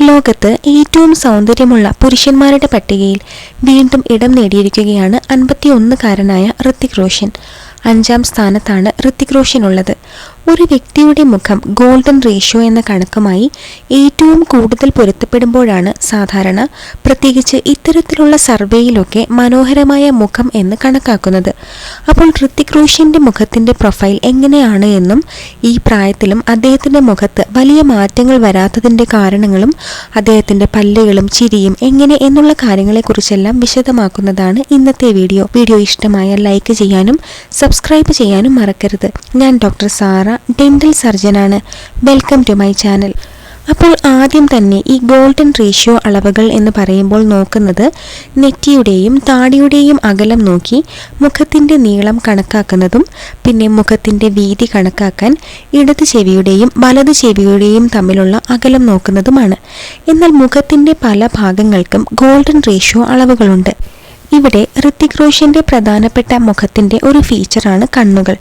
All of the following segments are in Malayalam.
ലോകത്ത് ഏറ്റവും സൗന്ദര്യമുള്ള പുരുഷന്മാരുടെ പട്ടികയിൽ വീണ്ടും ഇടം നേടിയിരിക്കുകയാണ് അൻപത്തിയൊന്നുകാരനായ ഋത്തിക് റോഷൻ. അഞ്ചാം സ്ഥാനത്താണ് ഋത്തിക് റോഷൻ ഉള്ളത്. ഒരു വ്യക്തിയുടെ മുഖം ഗോൾഡൻ റേഷ്യോ എന്ന കണക്കുമായി ഏറ്റവും കൂടുതൽ പൊരുത്തപ്പെടുമ്പോഴാണ് സാധാരണ പ്രത്യേകിച്ച് ഇത്തരത്തിലുള്ള സർവേയിലൊക്കെ മനോഹരമായ മുഖം എന്ന് കണക്കാക്കുന്നത്. അപ്പോൾ ഋത്തിക് റോഷന്റെ മുഖത്തിന്റെ പ്രൊഫൈൽ എങ്ങനെയാണ് എന്നും ഈ പ്രായത്തിലും അദ്ദേഹത്തിന്റെ മുഖത്ത് വലിയ മാറ്റങ്ങൾ വരാത്തതിന്റെ കാരണങ്ങളും അദ്ദേഹത്തിന്റെ പല്ലുകളും ചിരിയും എങ്ങനെ എന്നുള്ള കാര്യങ്ങളെക്കുറിച്ചെല്ലാം വിശദമാക്കുന്നതാണ് ഇന്നത്തെ വീഡിയോ. വീഡിയോ ഇഷ്ടമായ ലൈക്ക് ചെയ്യാനും സബ്സ്ക്രൈബ് ചെയ്യാനും മറക്കരുത്. ഞാൻ ഡോക്ടർ സാറ ഡെന്റൽ സർജനാണ് വെൽക്കം ടു മൈ ചാനൽ അപ്പോൾ ആദ്യം തന്നെ ഈ ഗോൾഡൻ റേഷ്യോ അളവുകൾ എന്ന് പറയുമ്പോൾ നോക്കുന്നത് നെറ്റിയുടെയും താടിയുടെയും അകലം നോക്കി മുഖത്തിന്റെ നീളം കണക്കാക്കുന്നതും പിന്നെ മുഖത്തിന്റെ വീതി കണക്കാക്കാൻ ഇടത് ചെവിയുടെയും വലത് ചെവിയുടെയും തമ്മിലുള്ള അകലം നോക്കുന്നതുമാണ്. എന്നാൽ മുഖത്തിന്റെ പല ഭാഗങ്ങൾക്കും ഗോൾഡൻ റേഷ്യോ അളവുകളുണ്ട്. ഇവിടെ ഋത്തിക് റോഷന്റെ പ്രധാനപ്പെട്ട മുഖത്തിന്റെ ഒരു ഫീച്ചറാണ് കണ്ണുകൾ.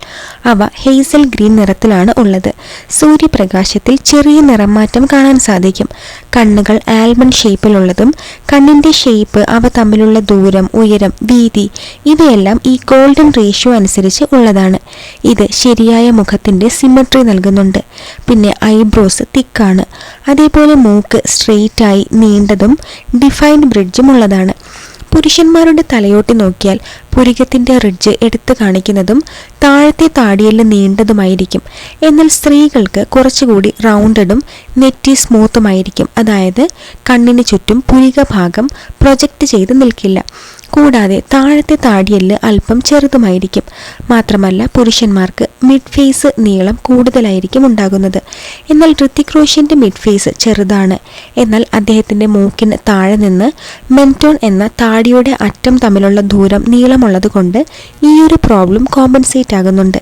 അവ ഹെയ്സൽ ഗ്രീൻ നിറത്തിലാണ് ഉള്ളത്. സൂര്യപ്രകാശത്തിൽ ചെറിയ നിറമാറ്റം കാണാൻ സാധിക്കും. കണ്ണുകൾ ആൽമണ്ട് ഷേപ്പിലുള്ളതും കണ്ണിന്റെ ഷേപ്പ് അവ തമ്മിലുള്ള ദൂരം ഉയരം വീതി ഇവയെല്ലാം ഈ ഗോൾഡൻ റേഷ്യോ അനുസരിച്ച് ഉള്ളതാണ്. ഇത് ശരിയായ മുഖത്തിന്റെ സിമട്രി നൽകുന്നുണ്ട്. പിന്നെ ഐബ്രോസ് തിക്കാണ്. അതേപോലെ മൂക്ക് സ്ട്രെയിറ്റായി നീണ്ടതും ഡിഫൈൻഡ് ബ്രിഡ്ജും ഉള്ളതാണ്. പുരുഷന്മാരുടെ തലയോട്ടി നോക്കിയാൽ പുരികത്തിന്റെ റിഡ്ജ് എടുത്തു കാണിക്കുന്നതും താഴത്തെ താടിയെല്ലാം നീണ്ടതുമായിരിക്കും. എന്നാൽ സ്ത്രീകൾക്ക് കുറച്ചുകൂടി റൗണ്ടഡും നെറ്റി സ്മൂത്തുമായിരിക്കും. അതായത് കണ്ണിന് ചുറ്റും പുരിക ഭാഗം പ്രൊജക്റ്റ് ചെയ്ത് നിൽക്കില്ല. കൂടാതെ താഴത്തെ താടിയെല്ല് അല്പം ചെറുതുമായിരിക്കും. മാത്രമല്ല പുരുഷന്മാർക്ക് മിഡ് ഫേസ് നീളം കൂടുതലായിരിക്കും ഉണ്ടാകുന്നത്. എന്നാൽ ഋത്തിക് റോഷന്റെ മിഡ് ഫേസ് ചെറുതാണ്. എന്നാൽ അദ്ദേഹത്തിന്റെ മൂക്കിന് താഴെ നിന്ന് മെന്റോൺ എന്ന താടിയുടെ അറ്റം തമ്മിലുള്ള ദൂരം നീളമുള്ളത് കൊണ്ട് ഈയൊരു പ്രോബ്ലം കോമ്പൻസേറ്റ് ആകുന്നുണ്ട്.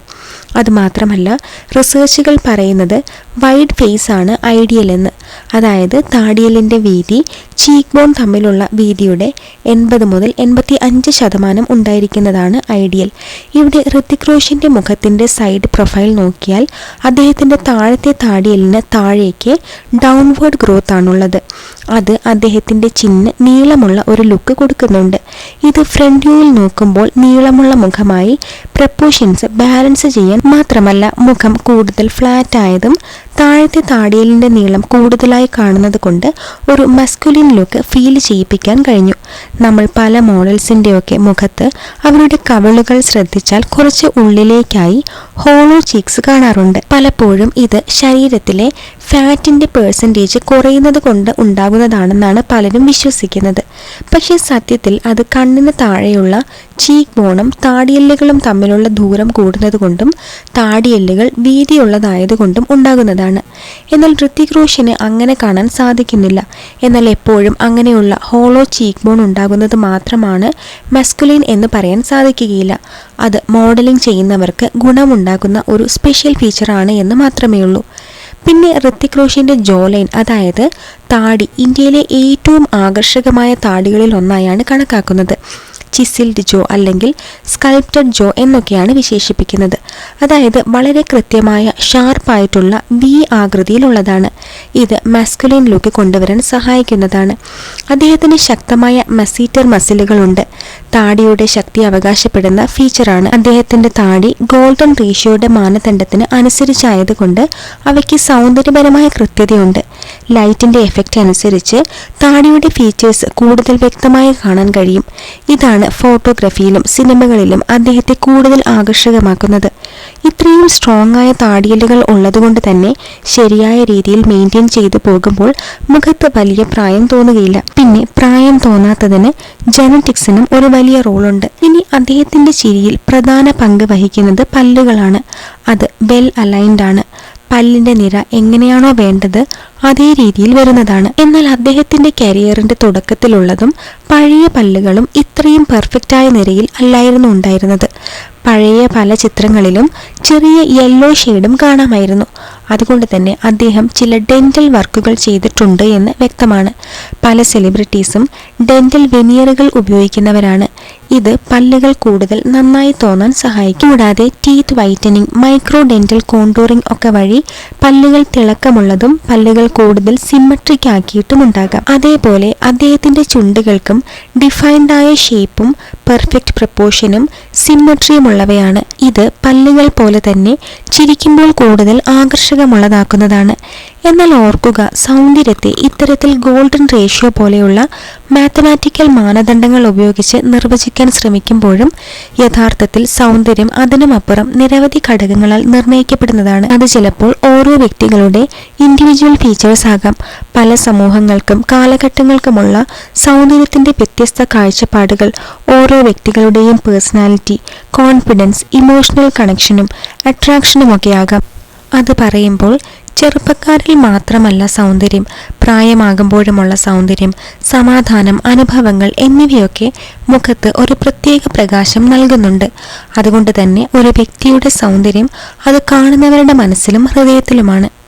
അതുമാത്രമല്ല റിസർച്ചുകൾ പറയുന്നത് വൈഡ് ഫേസ് ആണ് ഐഡിയൽ എന്ന്. അതായത് താടിയലിന്റെ വീതി ചീക്ക് ബോൺ തമ്മിലുള്ള വീതിയുടെ എൺപത് മുതൽ എൺപത്തി അഞ്ച് ശതമാനം ഉണ്ടായിരിക്കുന്നതാണ് ഐഡിയൽ. ഇവിടെ ഋത്തിക് റോഷന്റെ മുഖത്തിന്റെ സൈഡ് പ്രൊഫൈൽ നോക്കിയാൽ അദ്ദേഹത്തിന്റെ താഴത്തെ താടിയലിന് താഴേക്ക് ഡൗൺവേർഡ് ഗ്രോത്ത് ആണുള്ളത്. അത് അദ്ദേഹത്തിന്റെ ചിന്ന് നീളമുള്ള ഒരു ലുക്ക് കൊടുക്കുന്നുണ്ട്. ഇത് ഫ്രണ്ട് വ്യൂവിൽ നോക്കുമ്പോൾ നീളമുള്ള മുഖമായി പ്രപ്പോഷൻസ് ബാലൻസ് ചെയ്യാൻ മാത്രമല്ല മുഖം കൂടുതൽ ഫ്ലാറ്റ് ആയതും താഴത്തെ താടിയലിന്റെ നീളം കൂടുതലായി കാണുന്നത് കൊണ്ട് ഒരു മസ്കുലിൻ ലുക്ക് ഫീൽ ചെയ്യിപ്പിക്കാൻ കഴിഞ്ഞു. നമ്മൾ പല മോഡൽസിന്റെയൊക്കെ മുഖത്ത് അവരുടെ കവളുകൾ ശ്രദ്ധിച്ചാൽ കുറച്ച് ഉള്ളിലേക്കായി ഹോളോ ചീക്സ് കാണാറുണ്ട്. പലപ്പോഴും ഇത് ശരീരത്തിലെ ഫാറ്റിന്റെ പേഴ്സന്റേജ് കുറയുന്നത് കൊണ്ട് ഉണ്ടാകുന്നതാണെന്നാണ് പലരും വിശ്വസിക്കുന്നത്. പക്ഷേ സത്യത്തിൽ അത് കണ്ണിന് താഴെയുള്ള ചീക്ക് ബോണും താടിയെല്ലുകളും തമ്മിലുള്ള ദൂരം കൂടുന്നത് കൊണ്ടും താടിയെല്ലുകൾ വീതിയുള്ളതായതുകൊണ്ടും ഉണ്ടാകുന്നതാണ്. എന്നാൽ ഋത്തിക് റോഷന് അങ്ങനെ കാണാൻ സാധിക്കുന്നില്ല. എന്നാൽ എപ്പോഴും അങ്ങനെയുള്ള ഹോളോ ചീക്ക് ബോൺ ഉണ്ടാകുന്നത് മാത്രമാണ് മസ്കുലിൻ എന്ന് പറയാൻ സാധിക്കുകയില്ല. അത് മോഡലിംഗ് ചെയ്യുന്നവർക്ക് ഗുണമുണ്ടാകുന്ന ഒരു സ്പെഷ്യൽ ഫീച്ചറാണ് എന്ന് മാത്രമേ ഉള്ളൂ പിന്നെ ഋത്തിക് റോഷന്റെ ജോലൈൻ അതായത് താടി ഇന്ത്യയിലെ ഏറ്റവും ആകർഷകമായ താടികളിൽ ഒന്നായാണ് കണക്കാക്കുന്നത്. ചിസിൽഡ് ജോ അല്ലെങ്കിൽ സ്കൾപ്റ്റഡ് ജോ എന്നൊക്കെയാണ് വിശേഷിപ്പിക്കുന്നത്. അതായത് വളരെ കൃത്യമായ ഷാർപ്പായിട്ടുള്ള വി ആകൃതിയിലുള്ളതാണ്. ഇത് മസ്കുലിൻ ലുക്ക് കൊണ്ടുവരാൻ സഹായിക്കുന്നതാണ്. അദ്ദേഹത്തിന് ശക്തമായ മസീറ്റർ മസിലുകളുണ്ട് താടിയുടെ ശക്തി അവകാശപ്പെടുന്ന ഫീച്ചറാണ് അദ്ദേഹത്തിന്റെ താടി ഗോൾഡൻ റേഷ്യോയുടെ മാനദണ്ഡത്തിന് അനുസരിച്ചായതുകൊണ്ട് അവയ്ക്ക് സൗന്ദര്യപരമായ കൃത്യതയുണ്ട്. ലൈറ്റിന്റെ എഫക്റ്റ് അനുസരിച്ച് താടിയുടെ ഫീച്ചേഴ്സ് കൂടുതൽ വ്യക്തമായി കാണാൻ കഴിയും. ഇതാണ് ഫോട്ടോഗ്രഫിയിലും സിനിമകളിലും അദ്ദേഹത്തെ കൂടുതൽ ആകർഷകമാക്കുന്നത്. ഇത്രയും സ്ട്രോങ് ആയ താടിയലുകൾ ഉള്ളതുകൊണ്ട് തന്നെ ശരിയായ രീതിയിൽ മെയിന്റെയിൻ ചെയ്തു പോകുമ്പോൾ മുഖത്ത് വലിയ പ്രായം തോന്നുകയില്ല. പിന്നെ പ്രായം തോന്നാത്തതിന് ജനറ്റിക്സിനും ഒരു വലിയ റോളുണ്ട് ഇനി അദ്ദേഹത്തിന്റെ ചിരിയിൽ പ്രധാന പങ്ക് വഹിക്കുന്നത് പല്ലുകളാണ്. അത് വെൽ അലൈൻഡ് ആണ്. പല്ലിന്റെ നിര എങ്ങനെയാണോ വേണ്ടത് അതേ രീതിയിൽ വരുന്നതാണ്. എന്നാൽ അദ്ദേഹത്തിന്റെ കരിയറിന്റെ തുടക്കത്തിലുള്ളതും പഴയ പല്ലുകളും ഇത്രയും പെർഫെക്റ്റായ നിരയിൽ അല്ലായിരുന്നു ഉണ്ടായിരുന്നത്. പഴയ പല ചിത്രങ്ങളിലും ചെറിയ യെല്ലോ ഷെയ്ഡും കാണാമായിരുന്നു. അതുകൊണ്ട് തന്നെ അദ്ദേഹം ചില ഡെന്റൽ വർക്കുകൾ ചെയ്തിട്ടുണ്ട് എന്ന് വ്യക്തമാണ്. പല സെലിബ്രിറ്റീസും ഡെന്റൽ വെനിയറുകൾ ഉപയോഗിക്കുന്നവരാണ്. ഇത് പല്ലുകൾ കൂടുതൽ നന്നായി തോന്നാൻ സഹായിക്കും. കൂടാതെ teeth whitening micro dental contouring ഒക്കെ വഴി പല്ലുകൾ തിളക്കമുള്ളതും പല്ലുകൾ കൂടുതൽ സിമ്മട്രിക് ആക്കിയിട്ടും ഉണ്ടാകാം. അതേപോലെ അദ്ദേഹത്തിന്റെ ചുണ്ടുകൾക്കും ഡിഫൈൻഡ് ആയ ഷേപ്പും പെർഫെക്റ്റ് പ്രപ്പോർഷനും സിമ്മട്രിയും ഉള്ളവയാണ്. ഇത് പല്ലുകൾ പോലെ തന്നെ ചിരിക്കുമ്പോൾ കൂടുതൽ ആകർഷകമുള്ളതാക്കുന്നതാണ്. എന്നാൽ ഓർക്കുക സൗന്ദര്യത്തെ ഇത്തരത്തിൽ ഗോൾഡൻ റേഷ്യോ പോലെയുള്ള മാത്തമാറ്റിക്കൽ മാനദണ്ഡങ്ങൾ ഉപയോഗിച്ച് നിർവചിക്കാൻ ശ്രമിക്കുമ്പോഴും യഥാർത്ഥത്തിൽ സൗന്ദര്യം അതിനുമപ്പുറം നിരവധി ഘടകങ്ങളാൽ നിർണയിക്കപ്പെടുന്നതാണ്. അത് ചിലപ്പോൾ ഓരോ വ്യക്തികളുടെ ഇൻഡിവിജ്വൽ ഫീച്ചേഴ്സ് ആകാം. പല സമൂഹങ്ങൾക്കും കാലഘട്ടങ്ങൾക്കുമുള്ള സൗന്ദര്യത്തിന്റെ വ്യത്യസ്ത കാഴ്ചപ്പാടുകൾ ഓരോ വ്യക്തികളുടെയും പേഴ്സണാലിറ്റി കോൺഫിഡൻസ് ഇമോഷണൽ കണക്ഷനും അട്രാക്ഷനുമൊക്കെ ആകാം. അത് പറയുമ്പോൾ ചെറുപ്പക്കാരിൽ മാത്രമല്ല സൗന്ദര്യം പ്രായമാകുമ്പോഴുമുള്ള സൗന്ദര്യം സമാധാനം അനുഭവങ്ങൾ എന്നിവയൊക്കെ മുഖത്ത് ഒരു പ്രത്യേക പ്രകാശം നൽകുന്നുണ്ട്. അതുകൊണ്ട് തന്നെ ഒരു വ്യക്തിയുടെ സൗന്ദര്യം അത് കാണുന്നവരുടെ മനസ്സിലും ഹൃദയത്തിലുമാണ്.